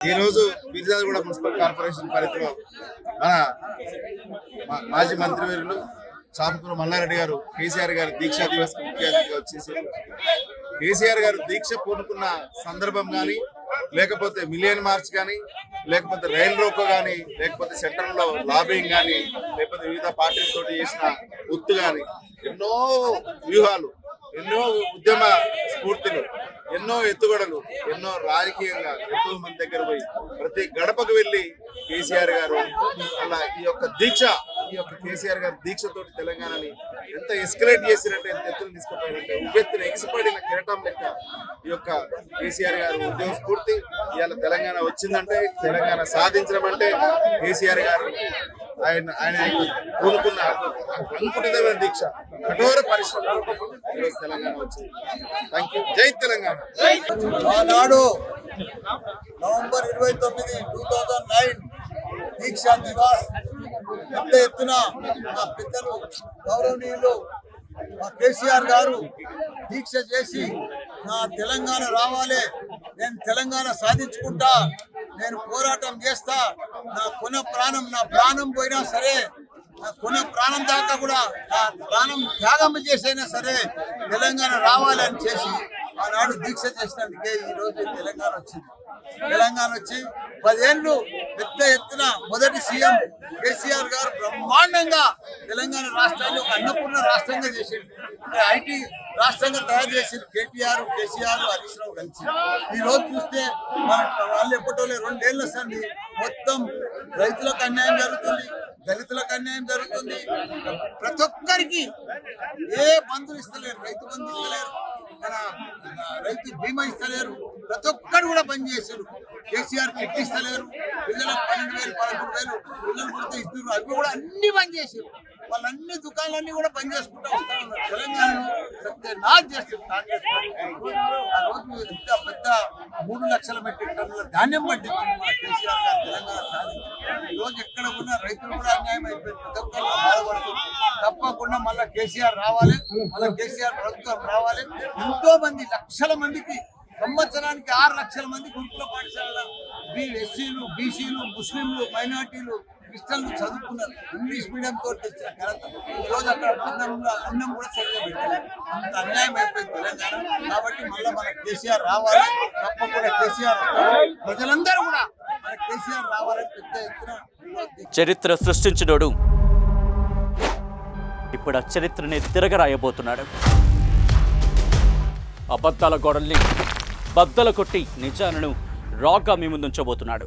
ఈ రోజు బిర్జాదిగూడ municipal corporation పరిధిలో మన మాజీ మంత్రివర్యులు చాపకూరు మల్లారెడ్డి గారు కేసీఆర్ గారు దీక్షా దివస్ ముఖ్య అతిథిగా వచ్చేసి కేసీఆర్ గారు దీక్ష పూనుకున్న సందర్భం కానీ లేకపోతే మిలియన్ మార్చ్ కానీ లేకపోతే రైల్ రోకో కానీ లేకపోతే సెంటర్లో లాబింగ్ కానీ లేకపోతే వివిధ పార్టీలతో చేసిన గుర్తు కానీ ఎన్నో వ్యూహాలు ఎన్నో ఉద్యమ స్ఫూర్తులు ఎన్నో ఎత్తుగడలు ఎన్నో రాజకీయంగా ఎంతో మంది దగ్గర పోయి ప్రతి గడపకు వెళ్ళి కేసీఆర్ గారు అలా ఈ యొక్క దీక్ష ఈ యొక్క కేసీఆర్ గారి దీక్షతోటి తెలంగాణని ఎంత ఎస్కలేట్ చేసినట్టు ఎంత ఎత్తులు తీసుకుపోయినట్టే ఉవ్వెత్తున ఎగిసిపడిన కిరటం లెక్క ఈ యొక్క కేసీఆర్ గారు ఉద్యోగ స్ఫూర్తి ఇవాళ తెలంగాణ వచ్చిందంటే తెలంగాణ సాధించడం అంటే కేసీఆర్ గారు ఆయన ఆయన కోరుకున్న అంకుటితమైన దీక్ష. కఠోర పరిశ్రమ. తెలంగాణ వచ్చింది. థ్యాంక్ యూ జై తెలంగాణ. ఆనాడు నవంబర్ ఇరవై తొమ్మిది two thousand nine Deeksha Diwas పెద్ద ఎత్తున మా పెద్దలు గౌరవనీయులు మా కేసీఆర్ గారు దీక్ష చేసి నా తెలంగాణ రావాలి నేను తెలంగాణ సాధించుకుంటా నేను పోరాటం చేస్తా నా కొన ప్రాణం నా ప్రాణం పోయినా సరే నా కొన ప్రాణం దాకా కూడా నా ప్రాణం త్యాగం చేసైనా సరే తెలంగాణ రావాలని చేసి ఆనాడు దీక్ష చేసినందుకే ఈ రోజు తెలంగాణ వచ్చింది. తెలంగాణ వచ్చి పదేళ్ళు పెద్ద ఎత్తున మొదటి సీఎం కేసీఆర్ గారు బ్రహ్మాండంగా తెలంగాణ రాష్ట్రాన్ని ఒక అన్నపూర్ణ రాష్ట్రంగా చేసింది ఐటీ రాష్ట్రంగా తయారు చేసింది కేటీఆర్ కేసీఆర్ హరీష్ రావు కలిసి. ఈ రోజు చూస్తే మన వాళ్ళు ఎప్పటోలే రెండేళ్ళు సంది మొత్తం రైతులకు అన్యాయం జరుగుతుంది దళితులకు అన్యాయం జరుగుతుంది. ప్రతి ఒక్కరికి ఏ బంధులు ఇస్తలేరు రైతు బంధు ఇస్తలేరు మన రైతు బీమా ఇస్తలేరు. ప్రతి ఒక్కరు కూడా బంద్ చేశారు కేసీఆర్ కిట్ ఇస్తలేరు. పిల్లలకు పన్నెండు వేలు పదకొండు వేలు పిల్లలు కూడా ఇస్తున్నారు. అవి కూడా అన్ని బంద్ చేశారు వాళ్ళన్ని దుకాణాలన్నీ కూడా బంద్ చేసుకుంటూ వస్తా ఉన్నారు. తెలంగాణను నా చేస్తారు కాంగ్రెస్ ఆ రోజు ఎంత పెద్ద మూడు లక్షల మెట్రిక్ టన్నుల ధాన్యం పట్టింది మా కేసీఆర్ గారు తెలంగాణ సాధించారు ఈ రోజు ఎక్కడ ఉన్న రైతులు కూడా అన్యాయం అయిపోయింది ప్రతి ఒక్కరు తప్పకుండా మళ్ళీ కేసీఆర్ రావాలి మళ్ళీ కేసీఆర్ ప్రభుత్వం రావాలి. ఎంతో మంది లక్షల మందికి సంవత్సరానికి ఆరు లక్షల మంది గురుకుల పాఠశాల బి ఎస్సీలు బీసీలు ముస్లింలు మైనార్టీలు క్రిస్టియన్లు చదువుకున్నారు. ఇంగ్లీష్ మీడియం తోటి వచ్చిన ఘనత. ఈరోజు అక్కడ బంధంలో అన్నం కూడా సరిగ్గా పెట్టలేదు. అంత అన్యాయం అయిపోయింది తెలంగాణ. కాబట్టి మళ్ళీ మన కేసీఆర్ రావాలి. తప్పకుండా కేసీఆర్ ప్రజలందరూ కూడా మన కేసీఆర్ రావాలని పెద్ద ఎత్తున చరిత్ర సృష్టించినోడు. ఇప్పుడు ఆ చరిత్రని తిరగరాయబోతున్నాడు. అబద్ధాల గోడల్ని బద్దలు కొట్టి నిజాలను రాగా మీ ముందుంచబోతున్నాడు.